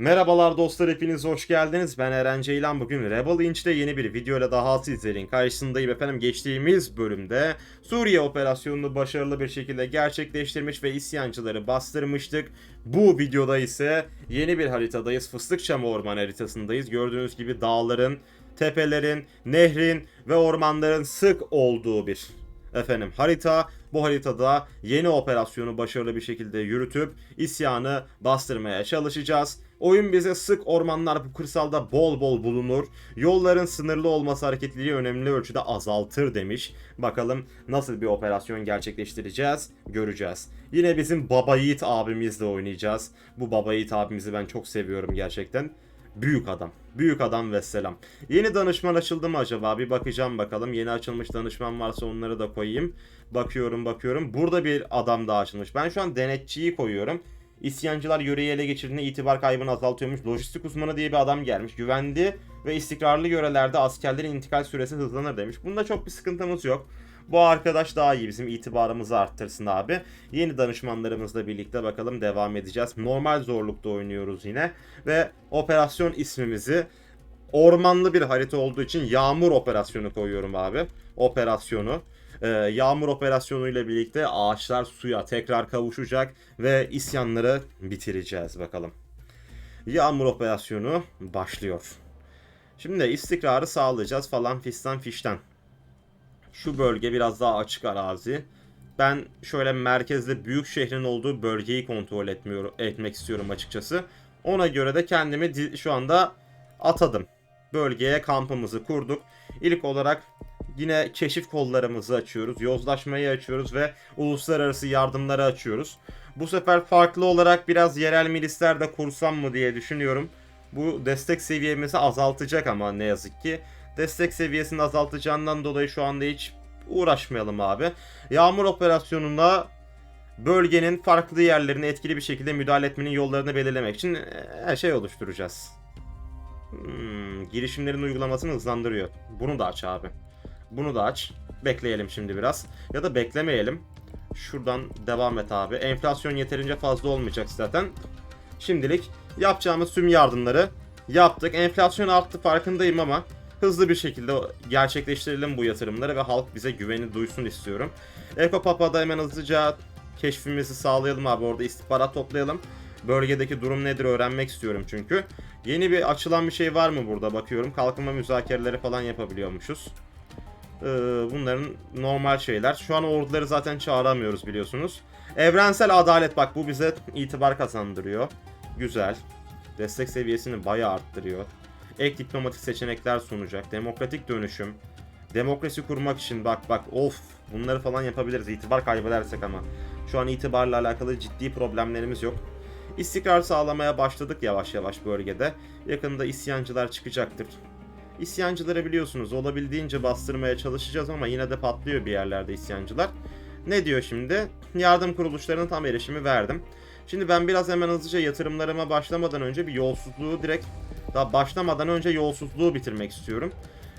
Merhabalar dostlar hepiniz hoş geldiniz. Ben Eren Ceylan. Bugün Rebel Inch'te yeni bir videoyla daha sizlerin karşısındayım efendim. Geçtiğimiz bölümde Suriye operasyonunu başarılı bir şekilde gerçekleştirmiş ve isyancıları bastırmıştık. Bu videoda ise yeni bir haritadayız. Fıstıkçam Orman haritasındayız. Gördüğünüz gibi dağların, tepelerin, nehrin ve ormanların sık olduğu bir efendim harita. Bu haritada yeni operasyonu başarılı bir şekilde yürütüp isyanı bastırmaya çalışacağız. Oyun bize sık ormanlar bu kırsalda bol bol bulunur. Yolların sınırlı olması hareketliliği önemli ölçüde azaltır demiş. Bakalım nasıl bir operasyon gerçekleştireceğiz göreceğiz. Yine bizim Baba Yiğit abimizle oynayacağız. Bu Baba Yiğit abimizi ben çok seviyorum gerçekten. Büyük adam. Büyük adam ve selam. Yeni danışman açıldı mı acaba? Bir bakacağım bakalım. Yeni açılmış danışman varsa onları da koyayım. Bakıyorum bakıyorum. Burada bir adam daha açılmış. Ben şu an denetçiyi koyuyorum. İsyancılar yöreyi ele geçirdiğinde itibar kaybını azaltıyormuş. Lojistik uzmanı diye bir adam gelmiş. Güvenli ve istikrarlı yörelerde askerlerin intikal süresi hızlanır demiş. Bunda çok bir sıkıntımız yok. Bu arkadaş daha iyi bizim itibarımızı arttırsın abi. Yeni danışmanlarımızla birlikte bakalım devam edeceğiz. Normal zorlukta oynuyoruz yine. Ve operasyon ismimizi ormanlı bir harita olduğu için yağmur operasyonu koyuyorum abi. Operasyonu. Ee, yağmur operasyonu ile birlikte ağaçlar suya tekrar kavuşacak ve isyanları bitireceğiz bakalım. Yağmur operasyonu başlıyor. Şimdi istikrarı sağlayacağız falan fistan fişten. Şu bölge biraz daha açık arazi. Ben şöyle merkezde büyük şehrin olduğu bölgeyi kontrol etmiyorum, etmek istiyorum açıkçası. Ona göre de kendimi di- şu anda atadım. Bölgeye kampımızı kurduk. İlk olarak yine keşif kollarımızı açıyoruz. Yozlaşmayı açıyoruz ve uluslararası yardımları açıyoruz. Bu sefer farklı olarak biraz yerel milisler de kursam mı diye düşünüyorum. Bu destek seviyemizi azaltacak ama ne yazık ki. Destek seviyesini azaltacağından dolayı şu anda hiç uğraşmayalım abi. Yağmur operasyonunda bölgenin farklı yerlerine etkili bir şekilde müdahale etmenin yollarını belirlemek için e, her şey oluşturacağız. Hmm, girişimlerin uygulamasını hızlandırıyor. Bunu da aç abi. Bunu da aç. Bekleyelim şimdi biraz. Ya da beklemeyelim. Şuradan devam et abi. Enflasyon yeterince fazla olmayacak zaten. Şimdilik yapacağımız tüm yardımları yaptık. Enflasyon arttı farkındayım ama hızlı bir şekilde gerçekleştirelim bu yatırımları ve halk bize güveni duysun istiyorum. Ekopapa'da hemen hızlıca keşfimizi sağlayalım abi. Orada istihbarat toplayalım. Bölgedeki durum nedir öğrenmek istiyorum çünkü. Yeni bir açılan bir şey var mı burada bakıyorum. Kalkınma müzakereleri falan yapabiliyormuşuz. Ee, bunların normal şeyler. Şu an orduları zaten çağıramıyoruz biliyorsunuz. Evrensel adalet bak bu bize itibar kazandırıyor. Güzel. Destek seviyesini bayağı arttırıyor. Ek diplomatik seçenekler sunacak. Demokratik dönüşüm. Demokrasi kurmak için bak bak of bunları falan yapabiliriz itibar kaybedersek ama. Şu an itibarla alakalı ciddi problemlerimiz yok. İstikrar sağlamaya başladık yavaş yavaş bölgede. Yakında isyancılar çıkacaktır. İsyancıları biliyorsunuz olabildiğince bastırmaya çalışacağız ama yine de patlıyor bir yerlerde isyancılar. Ne diyor şimdi? Yardım kuruluşlarına tam erişimi verdim. Şimdi ben biraz hemen hızlıca yatırımlarıma başlamadan önce bir yolsuzluğu direkt daha başlamadan önce yolsuzluğu bitirmek istiyorum.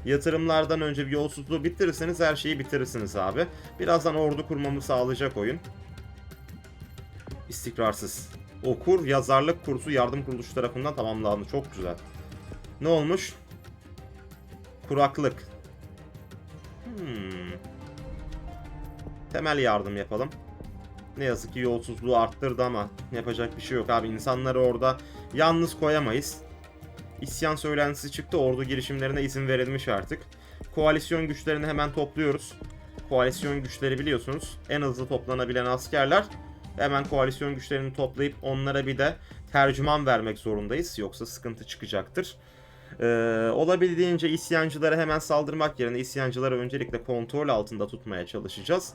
Yatırımlardan önce bir yolsuzluğu bitirirseniz her şeyi bitirirsiniz abi. Birazdan ordu kurmamı sağlayacak oyun. İstikrarsız. Okur yazarlık kursu yardım kuruluşu tarafından tamamlandı. Çok güzel. Ne olmuş? Kuraklık. Hmm. Temel yardım yapalım. Ne yazık ki yolsuzluğu arttırdı ama yapacak bir şey yok abi. İnsanları orada yalnız koyamayız. İsyan söylentisi çıktı. Ordu girişimlerine izin verilmiş artık. Koalisyon güçlerini hemen topluyoruz. Koalisyon güçleri biliyorsunuz en hızlı toplanabilen askerler. Hemen koalisyon güçlerini toplayıp onlara bir de tercüman vermek zorundayız. Yoksa sıkıntı çıkacaktır. Ee, olabildiğince isyancılara hemen saldırmak yerine isyancıları öncelikle kontrol altında tutmaya çalışacağız.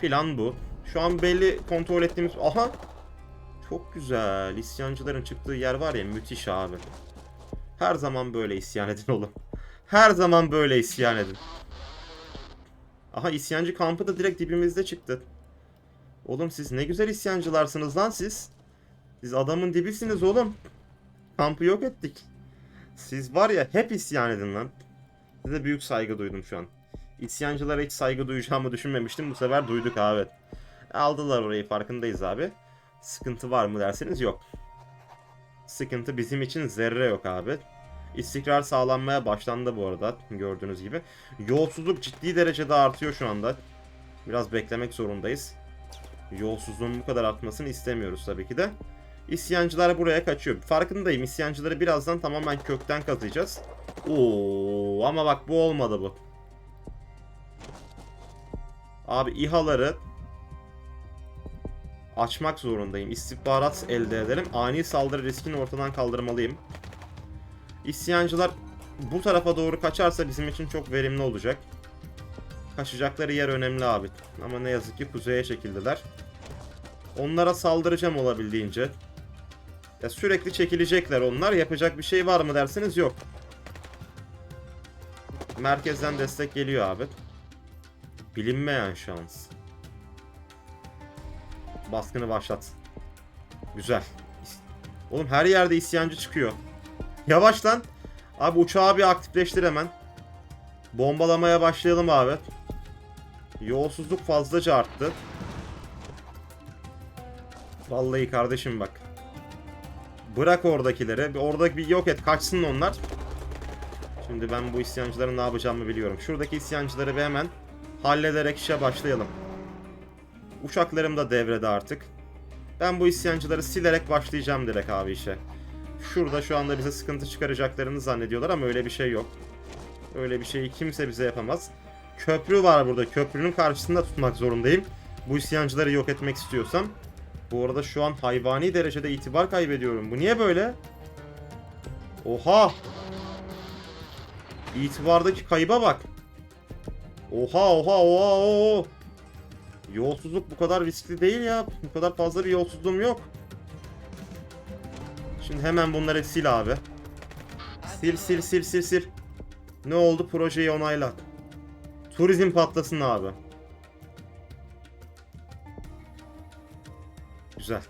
Plan bu. Şu an belli kontrol ettiğimiz... Aha! Çok güzel. İsyancıların çıktığı yer var ya müthiş abi. Her zaman böyle isyan edin oğlum. Her zaman böyle isyan edin. Aha isyancı kampı da direkt dibimizde çıktı. Oğlum siz ne güzel isyancılarsınız lan siz. Siz adamın dibisiniz oğlum. Kampı yok ettik. Siz var ya hep isyan edin lan. Size büyük saygı duydum şu an. İsyancılara hiç saygı duyacağımı düşünmemiştim. Bu sefer duyduk abi. Aldılar orayı farkındayız abi. Sıkıntı var mı derseniz yok. sıkıntı bizim için zerre yok abi. İstikrar sağlanmaya başlandı bu arada gördüğünüz gibi. Yolsuzluk ciddi derecede artıyor şu anda. Biraz beklemek zorundayız. Yolsuzluğun bu kadar artmasını istemiyoruz tabii ki de. İsyancılar buraya kaçıyor. Farkındayım isyancıları birazdan tamamen kökten kazıyacağız. Oo ama bak bu olmadı bu. Abi İHA'ları açmak zorundayım. İstihbarat elde edelim. Ani saldırı riskini ortadan kaldırmalıyım. İsyancılar bu tarafa doğru kaçarsa bizim için çok verimli olacak. Kaçacakları yer önemli abi. Ama ne yazık ki kuzeye çekildiler. Onlara saldıracağım olabildiğince. Ya sürekli çekilecekler onlar. Yapacak bir şey var mı derseniz yok. Merkezden destek geliyor abi. Bilinmeyen şans. Baskını başlat. Güzel. Oğlum her yerde isyancı çıkıyor. Yavaş lan. Abi uçağı bir aktifleştir hemen. Bombalamaya başlayalım abi. Yolsuzluk fazlaca arttı. Vallahi kardeşim bak. Bırak oradakileri. Bir Orada bir yok et. Kaçsın onlar. Şimdi ben bu isyancıların ne yapacağımı biliyorum. Şuradaki isyancıları bir hemen hallederek işe başlayalım. Uçaklarım da devrede artık. Ben bu isyancıları silerek başlayacağım direkt abi işe. Şurada şu anda bize sıkıntı çıkaracaklarını zannediyorlar ama öyle bir şey yok. Öyle bir şeyi kimse bize yapamaz. Köprü var burada. Köprünün karşısında tutmak zorundayım. Bu isyancıları yok etmek istiyorsam. Bu arada şu an hayvani derecede itibar kaybediyorum. Bu niye böyle? Oha! İtibardaki kayıba bak. Oha oha oha oha. Yolsuzluk bu kadar riskli değil ya. Bu kadar fazla bir yolsuzluğum yok. Şimdi hemen bunları sil abi. Sil sil sil sil sil. Ne oldu projeyi onayla. Turizm patlasın abi. Güzel.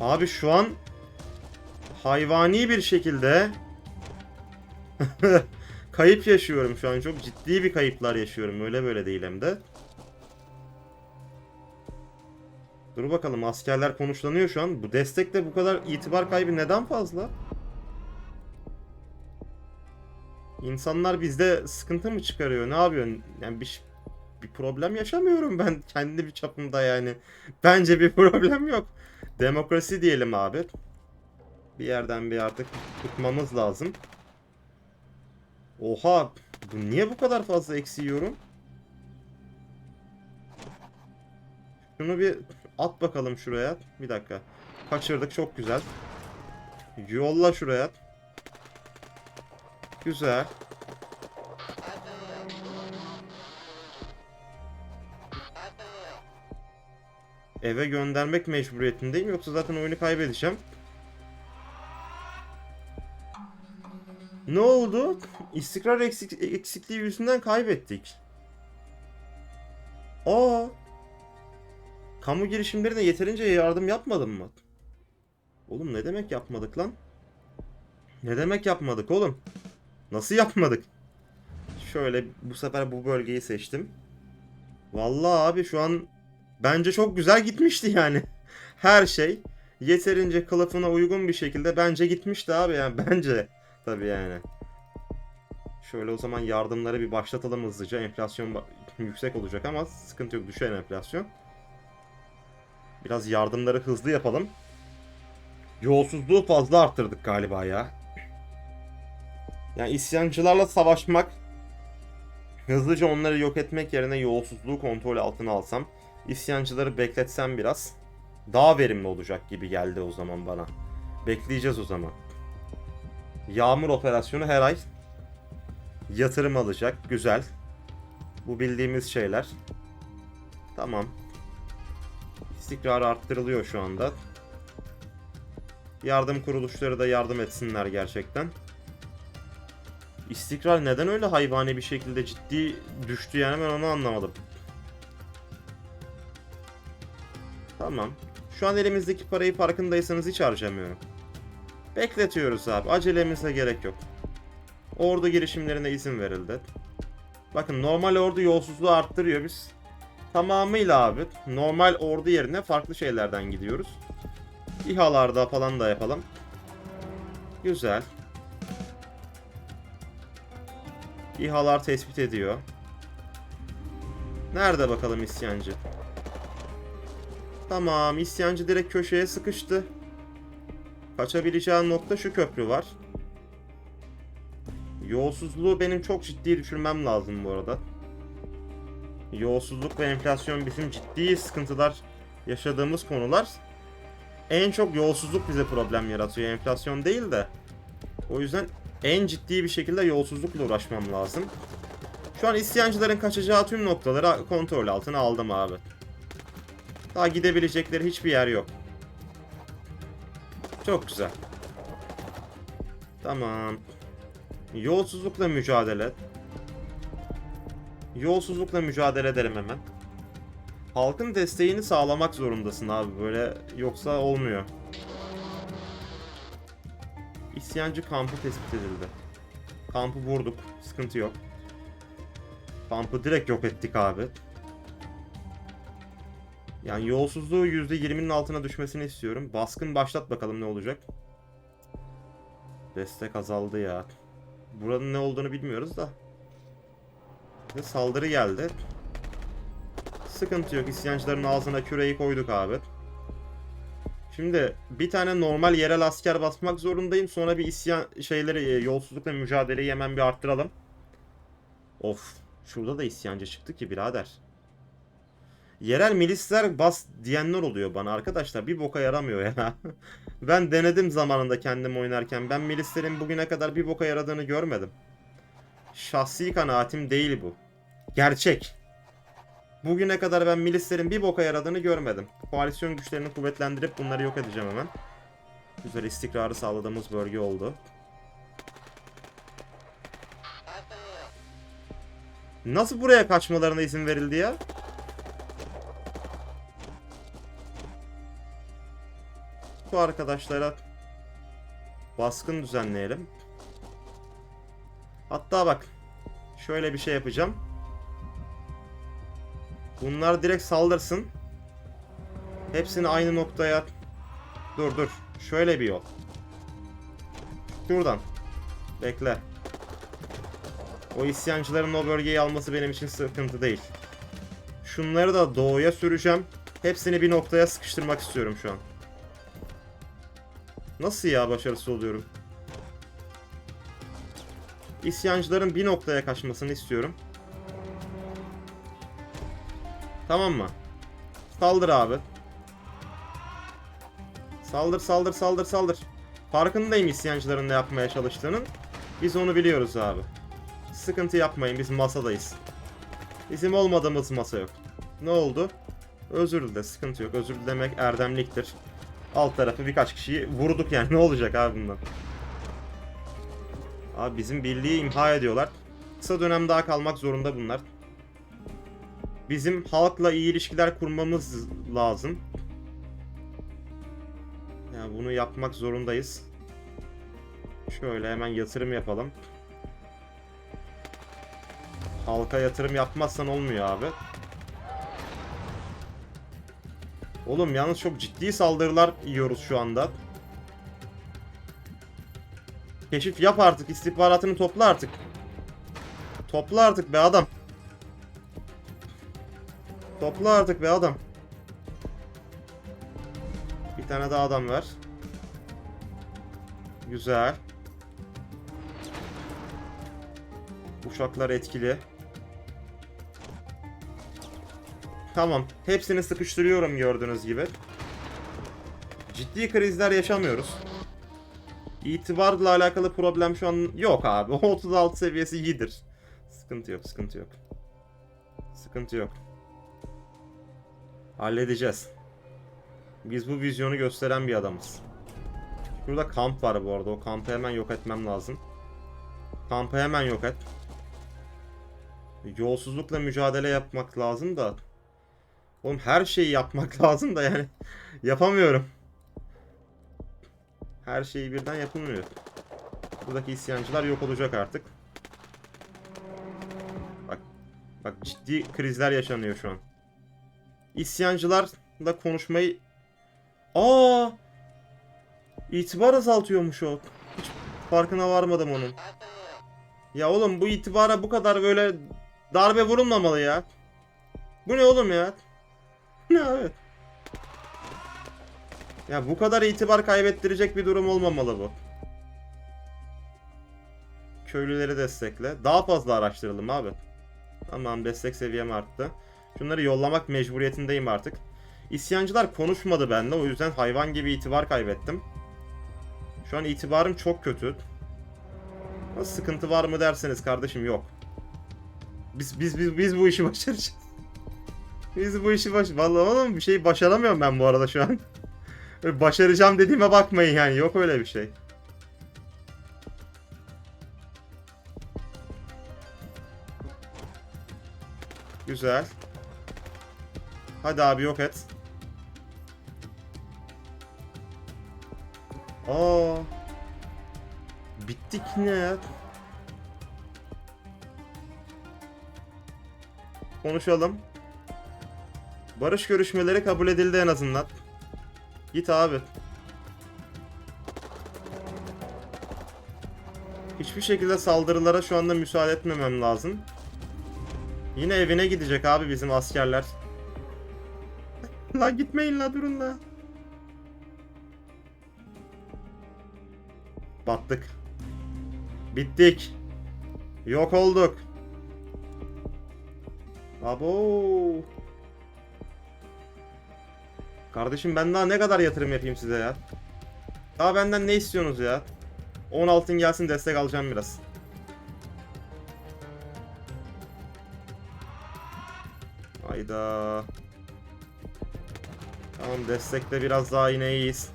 Abi şu an hayvani bir şekilde kayıp yaşıyorum şu an. Çok ciddi bir kayıplar yaşıyorum. Öyle böyle değil hem de. Dur bakalım askerler konuşlanıyor şu an. Bu destekle bu kadar itibar kaybı neden fazla? İnsanlar bizde sıkıntı mı çıkarıyor? Ne yapıyorsun? Yani bir bir problem yaşamıyorum ben kendi bir çapımda yani. Bence bir problem yok. Demokrasi diyelim abi. Bir yerden bir artık tutmamız lazım. Oha! Bu niye bu kadar fazla eksi yiyorum? Şunu bir at bakalım şuraya. Bir dakika. Kaçırdık çok güzel. Yolla şuraya. Güzel. Eve göndermek mecburiyetindeyim yoksa zaten oyunu kaybedeceğim. Ne oldu? İstikrar eksik eksikliği yüzünden kaybettik. Aa. Kamu girişimlerine yeterince yardım yapmadım mı? Oğlum ne demek yapmadık lan? Ne demek yapmadık oğlum? Nasıl yapmadık? Şöyle bu sefer bu bölgeyi seçtim. Vallahi abi şu an bence çok güzel gitmişti yani. Her şey yeterince kılıfına uygun bir şekilde bence gitmişti abi yani bence. Tabii yani. Şöyle o zaman yardımları bir başlatalım hızlıca. Enflasyon yüksek olacak ama sıkıntı yok düşen enflasyon. Biraz yardımları hızlı yapalım. Yolsuzluğu fazla arttırdık galiba ya. Yani isyancılarla savaşmak hızlıca onları yok etmek yerine yolsuzluğu kontrol altına alsam isyancıları bekletsem biraz daha verimli olacak gibi geldi o zaman bana. Bekleyeceğiz o zaman. Yağmur operasyonu her ay yatırım alacak. Güzel. Bu bildiğimiz şeyler. Tamam. İstikrar arttırılıyor şu anda. Yardım kuruluşları da yardım etsinler gerçekten. İstikrar neden öyle hayvani bir şekilde ciddi düştü yani ben onu anlamadım. Tamam. Şu an elimizdeki parayı farkındaysanız hiç harcamıyorum. Bekletiyoruz abi. Acelemize gerek yok. Ordu girişimlerine izin verildi. Bakın normal ordu yolsuzluğu arttırıyor biz. Tamamıyla abi normal ordu yerine farklı şeylerden gidiyoruz. İHA'larda falan da yapalım. Güzel. İHA'lar tespit ediyor. Nerede bakalım isyancı? Tamam, isyancı direkt köşeye sıkıştı. Kaçabileceği nokta şu köprü var. Yolsuzluğu benim çok ciddi düşürmem lazım bu arada. Yolsuzluk ve enflasyon bizim ciddi sıkıntılar yaşadığımız konular. En çok yolsuzluk bize problem yaratıyor. Enflasyon değil de. O yüzden en ciddi bir şekilde yolsuzlukla uğraşmam lazım. Şu an isyancıların kaçacağı tüm noktaları kontrol altına aldım abi. Daha gidebilecekleri hiçbir yer yok. Çok güzel. Tamam. Yolsuzlukla mücadele. Yolsuzlukla mücadele edelim hemen. Halkın desteğini sağlamak zorundasın abi böyle yoksa olmuyor. İsyancı kampı tespit edildi. Kampı vurduk. Sıkıntı yok. Kampı direkt yok ettik abi. Yani yolsuzluğu %20'nin altına düşmesini istiyorum. Baskın başlat bakalım ne olacak. Destek azaldı ya. Buranın ne olduğunu bilmiyoruz da. Ve saldırı geldi. Sıkıntı yok. İsyancıların ağzına küreyi koyduk abi. Şimdi bir tane normal yerel asker basmak zorundayım. Sonra bir isyan şeyleri e, yolsuzlukla mücadeleyi hemen bir arttıralım. Of. Şurada da isyancı çıktı ki birader. Yerel milisler bas diyenler oluyor bana arkadaşlar. Bir boka yaramıyor ya. ben denedim zamanında kendim oynarken. Ben milislerin bugüne kadar bir boka yaradığını görmedim. Şahsi kanaatim değil bu. Gerçek. Bugüne kadar ben milislerin bir boka yaradığını görmedim. Koalisyon güçlerini kuvvetlendirip bunları yok edeceğim hemen. Güzel istikrarı sağladığımız bölge oldu. Nasıl buraya kaçmalarına izin verildi ya? Bu arkadaşlara baskın düzenleyelim. Hatta bak şöyle bir şey yapacağım. Bunlar direkt saldırsın. Hepsini aynı noktaya Dur dur. Şöyle bir yol. Şuradan. Bekle. O isyancıların o bölgeyi alması benim için sıkıntı değil. Şunları da doğuya süreceğim. Hepsini bir noktaya sıkıştırmak istiyorum şu an. Nasıl ya başarısız oluyorum? İsyancıların bir noktaya kaçmasını istiyorum. Tamam mı? Saldır abi. Saldır saldır saldır saldır. Farkındayım isyancıların ne yapmaya çalıştığının. Biz onu biliyoruz abi. Sıkıntı yapmayın biz masadayız. Bizim olmadığımız masa yok. Ne oldu? Özür dile sıkıntı yok. Özür dilemek erdemliktir. Alt tarafı birkaç kişiyi vurduk yani ne olacak abi bundan? Abi bizim birliği imha ediyorlar. Kısa dönem daha kalmak zorunda bunlar. Bizim halkla iyi ilişkiler kurmamız lazım. Yani bunu yapmak zorundayız. Şöyle hemen yatırım yapalım. Halka yatırım yapmazsan olmuyor abi. Oğlum yalnız çok ciddi saldırılar yiyoruz şu anda. Keşif yap artık. istihbaratını topla artık. Topla artık be adam. Topla artık be adam. Bir tane daha adam ver. Güzel. Uçaklar etkili. Tamam. Hepsini sıkıştırıyorum gördüğünüz gibi. Ciddi krizler yaşamıyoruz. İtibarla alakalı problem şu an yok abi. O 36 seviyesi iyidir. Sıkıntı yok, sıkıntı yok. Sıkıntı yok. Halledeceğiz. Biz bu vizyonu gösteren bir adamız. Burada kamp var bu arada. O kampı hemen yok etmem lazım. Kampı hemen yok et. Yolsuzlukla mücadele yapmak lazım da. Oğlum her şeyi yapmak lazım da yani. Yapamıyorum. Her şeyi birden yapılmıyor. Buradaki isyancılar yok olacak artık. Bak. Bak ciddi krizler yaşanıyor şu an. İsyancılarla konuşmayı... Aa! İtibar azaltıyormuş o. Hiç farkına varmadım onun. Ya oğlum bu itibara bu kadar böyle darbe vurulmamalı ya. Bu ne oğlum ya? Ya bu kadar itibar kaybettirecek bir durum olmamalı bu. Köylüleri destekle. Daha fazla araştıralım abi. Tamam destek seviyem arttı. Şunları yollamak mecburiyetindeyim artık. İsyancılar konuşmadı benimle o yüzden hayvan gibi itibar kaybettim. Şu an itibarım çok kötü. Sıkıntı var mı derseniz kardeşim yok. Biz biz biz biz bu işi başaracağız. Biz bu işi baş... Vallahi oğlum bir şey başaramıyorum ben bu arada şu an. Başaracağım dediğime bakmayın yani yok öyle bir şey. Güzel. Hadi abi yok et. Aa. Bittik ne? Konuşalım. Barış görüşmeleri kabul edildi en azından. Git abi. Hiçbir şekilde saldırılara şu anda müsaade etmemem lazım. Yine evine gidecek abi bizim askerler. la gitmeyin la durun la. Battık. Bittik. Yok olduk. Abo. Kardeşim ben daha ne kadar yatırım yapayım size ya? Daha benden ne istiyorsunuz ya? 10 altın gelsin destek alacağım biraz. Hayda. Tamam destekte biraz daha yine iyiyiz.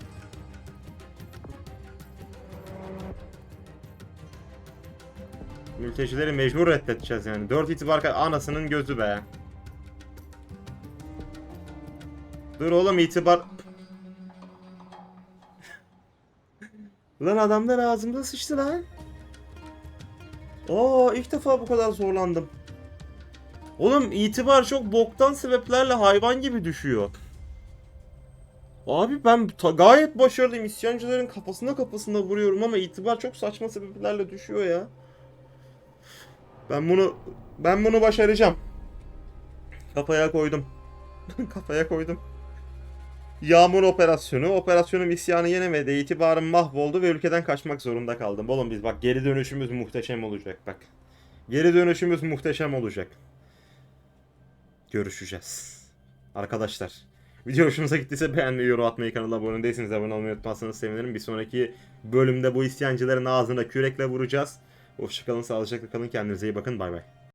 Mültecileri mecbur reddedeceğiz yani. 4 itibar anasının gözü be. Dur oğlum itibar... lan adamlar ağzımda sıçtı lan. Aa ilk defa bu kadar zorlandım. Oğlum itibar çok boktan sebeplerle hayvan gibi düşüyor. Abi ben gayet başarılıyım. İsyancıların kafasına kafasına vuruyorum ama itibar çok saçma sebeplerle düşüyor ya. Ben bunu ben bunu başaracağım. Kafaya koydum. Kafaya koydum. Yağmur operasyonu. Operasyonum isyanı yenemedi. İtibarım mahvoldu ve ülkeden kaçmak zorunda kaldım. Oğlum biz bak geri dönüşümüz muhteşem olacak bak. Geri dönüşümüz muhteşem olacak. Görüşeceğiz. Arkadaşlar. Video hoşunuza gittiyse beğenmeyi, yorum atmayı, kanala abone değilseniz abone olmayı unutmazsanız sevinirim. Bir sonraki bölümde bu isyancıların ağzına kürekle vuracağız. Hoşçakalın, sağlıcakla kalın, kendinize iyi bakın, bay bay.